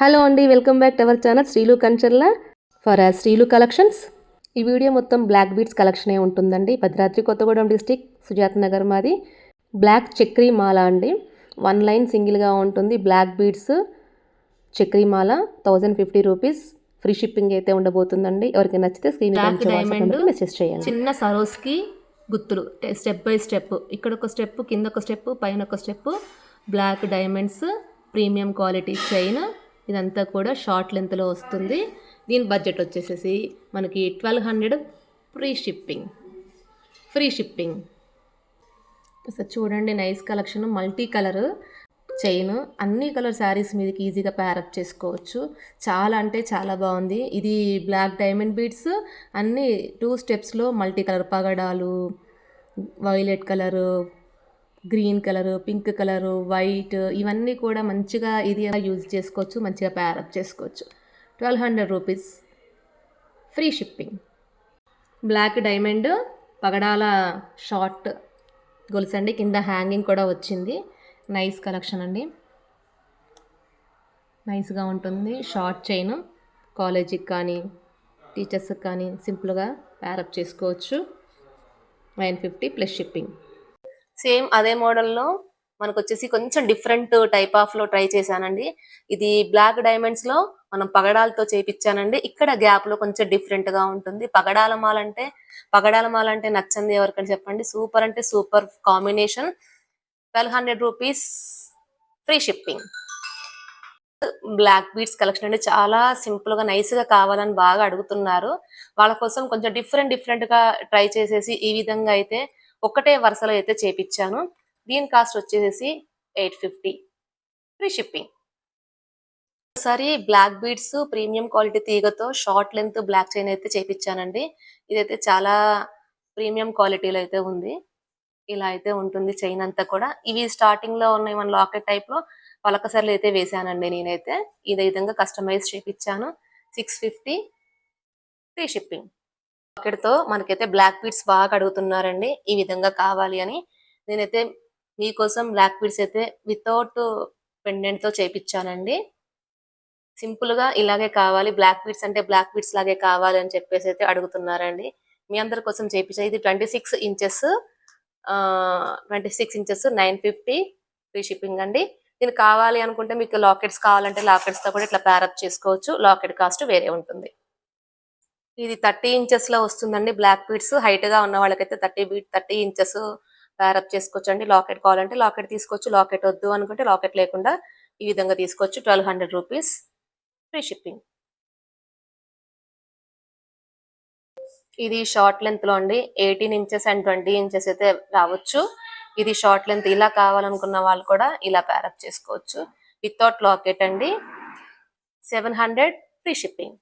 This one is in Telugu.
హలో అండి welcome back to our channel Srilu Kancharla for Srilu collections. ఈ వీడియో మొత్తం బ్లాక్ బీడ్స్ కలెక్షనే ఉంటుందండి. భద్రాద్రి కొత్తగూడెం డిస్టిక్ సుజాత నగర్ మాది. బ్లాక్ చక్రీ మాల అండి. వన్ లైన్ సింగిల్గా ఉంటుంది. బ్లాక్ బీడ్స్ చక్రీ మాల thousand fifty rupees free shipping అయితే ఉండబోతుందండి. ఎవరికి నచ్చితే స్క్రీన్. మెసేజ్ చేయండి. చిన్న సరోస్కి గుర్తులు స్టెప్ బై స్టెప్ ఇక్కడ ఒక స్టెప్ కింద ఒక స్టెప్ పైన ఒక step black diamonds premium quality chain ఇదంతా కూడా షార్ట్ లెంత్లో వస్తుంది. దీని బడ్జెట్ వచ్చేసేసి మనకి twelve hundred free shipping. Free shipping. Sir చూడండి nice collection multi colour chain. అన్ని కలర్ శారీస్ మీదకి ఈజీగా ప్యారప్ చేసుకోవచ్చు. చాలా అంటే చాలా బాగుంది. ఇది బ్లాక్ డైమండ్ బీడ్స్ అన్ని టూ స్టెప్స్లో multi colour పగడాలు violet colour green colour pink colour white ఇవన్నీ కూడా మంచిగా ఇది యూజ్ చేసుకోవచ్చు మంచిగా ప్యారప్ చేసుకోవచ్చు. Twelve hundred rupees free shipping black diamond పగడాల షార్ట్ గొలుసండి కింద హ్యాంగింగ్ కూడా వచ్చింది. నైస్ కలెక్షన్ అండి. నైస్గా ఉంటుంది. షార్ట్ చైన్ కాలేజీకి కానీ టీచర్స్కి కానీ సింపుల్గా ప్యారప్ చేసుకోవచ్చు. Nine fifty plus shipping same అదే మోడల్లో మనకు వచ్చేసి కొంచెం డిఫరెంట్ టైప్ ఆఫ్లో ట్రై చేశానండి. ఇది బ్లాక్ డైమండ్స్లో మనం పగడాలతో చేపించానండి ఇక్కడ గ్యాప్లో కొంచెం డిఫరెంట్గా ఉంటుంది. పగడాల మాల అంటే పగడాల మాల అంటే నచ్చింది ఎవరికని చెప్పండి. సూపర్ అంటే super combination. Twelve hundred rupees free shipping. Black beads collection అంటే చాలా సింపుల్గా నైస్గా కావాలని బాగా అడుగుతున్నారు. వాళ్ళ కోసం కొంచెం డిఫరెంట్ డిఫరెంట్గా ట్రై చేసేసి ఈ విధంగా అయితే ఒకటే వరుసలో అయితే చేపించాను దీని కాస్ట్ వచ్చేసి ఎయిట్ ఫిఫ్టీ. Free shipping. ఒకసారి బ్లాక్ బీడ్స్ ప్రీమియం క్వాలిటీ తీగతో షార్ట్ లెంత్ బ్లాక్ చైన్ అయితే చేపించానండి ఇదైతే చాలా ప్రీమియం క్వాలిటీలో అయితే ఉంది. ఇలా అయితే ఉంటుంది చైన్ అంతా కూడా. ఇవి స్టార్టింగ్లో ఉన్నాయి మన లాకెట్ టైప్లో పలకసర్లు అయితే వేసానండి నేనైతే. ఇదే విధంగా కస్టమైజ్ చేపించాను సిక్స్ ఫిఫ్టీ. Free shipping. తో మనకైతే బ్లాక్ బీడ్స్ బాగా అడుగుతున్నారండి ఈ విధంగా కావాలి అని నేనైతే మీకోసం బ్లాక్ బీడ్స్ అయితే వితౌట్ పెండెంట్తో చేపించానండి సింపుల్గా ఇలాగే కావాలి. బ్లాక్ బీడ్స్ అంటే బ్లాక్ బీడ్స్ లాగే కావాలి అని చెప్పేసి అయితే అడుగుతున్నారండి. మీ అందరి కోసం చేపించా ఇది twenty six inches twenty six inches nine fifty free shipping అండి. దీనికి కావాలి అనుకుంటే మీకు లాకెట్స్ కావాలంటే లాకెట్స్తో కూడా ఇట్లా ప్యారప్ చేసుకోవచ్చు. లాకెట్ కాస్ట్ వేరే ఉంటుంది. ఇది థర్టీ ఇంచెస్లో వస్తుందండి బ్లాక్ బీడ్స్. హైట్గా ఉన్న వాళ్ళకైతే థర్టీ బీట్ థర్టీ ఇంచెస్ ప్యారప్ చేసుకోవచ్చు అండి లాకెట్ కావాలంటే లాకెట్ తీసుకోవచ్చు. లాకెట్ వద్దు అనుకుంటే లాకెట్ లేకుండా ఈ విధంగా తీసుకోవచ్చు. Twelve hundred rupees free shipping. ఇది షార్ట్ లెంత్లో అండి. Eighteen inches and twenty inches అయితే రావచ్చు. ఇది షార్ట్ లెంత్ ఇలా కావాలనుకున్న వాళ్ళు కూడా ఇలా ప్యారప్ చేసుకోవచ్చు. వితౌట్ లాకెట్ అండి. Seven hundred free shipping.